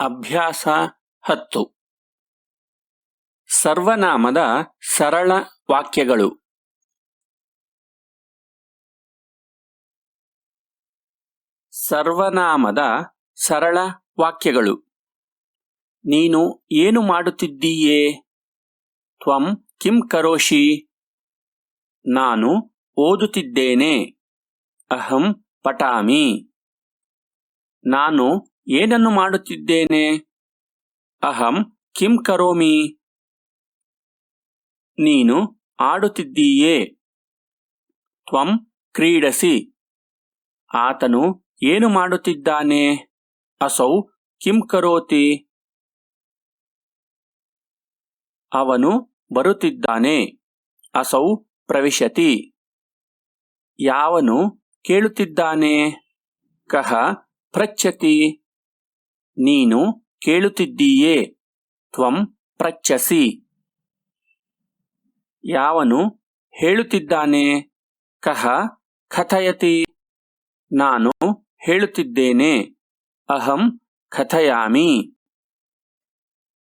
ಅಭ್ಯಾಸ ಹತ್ತು. ಸರ್ವನಾಮದ ಸರಳ ವಾಕ್ಯಗಳು. ಸರ್ವನಾಮದ ಸರಳ ವಾಕ್ಯಗಳು. ನೀನು ಏನು ಮಾಡುತ್ತಿದ್ದೀಯೇ? ತ್ವಂ ಕಿಂ ಕರೋಷಿ. ನಾನು ಓದುತ್ತಿದ್ದೇನೆ. ಅಹಂ ಪಠಾಮಿ. ನಾನು ಏನನ್ನು ಮಾಡುತ್ತಿದ್ದೇನೆ? ಅಹಂ, ಕಿಂ ಕರೋಮಿ. ನೀನು ಆಡುತ್ತಿದ್ದೀಯೇ? ತ್ವಂ ಕ್ರೀಡಸಿ. ಆತನು ಏನು ಮಾಡುತ್ತಿದ್ದಾನೆ? ಅಸೌ ಕಿಂ ಕರೋತಿ. ಅವನು ಬರುತ್ತಿದ್ದಾನೆ. ಅಸೌ ಪ್ರವಿಶತಿ. ಯಾವನು ಕೇಳುತ್ತಿದ್ದಾನೆ? ಕಹ ಪೃಚ್ಛತಿ ನೀನು ಕೇಳುತ್ತಿದ್ದೀಯೇ? ತ್ವಂ ಪೃಚ್ಛಸಿ ಯಾವನು ಹೇಳುತ್ತಿದ್ದಾನೆ? ಕಹ ಕಥಯತಿ. ನಾನು ಹೇಳುತ್ತಿದ್ದೇನೆ. ಅಹಂ ಕಥಯಾಮಿ.